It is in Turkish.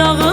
genre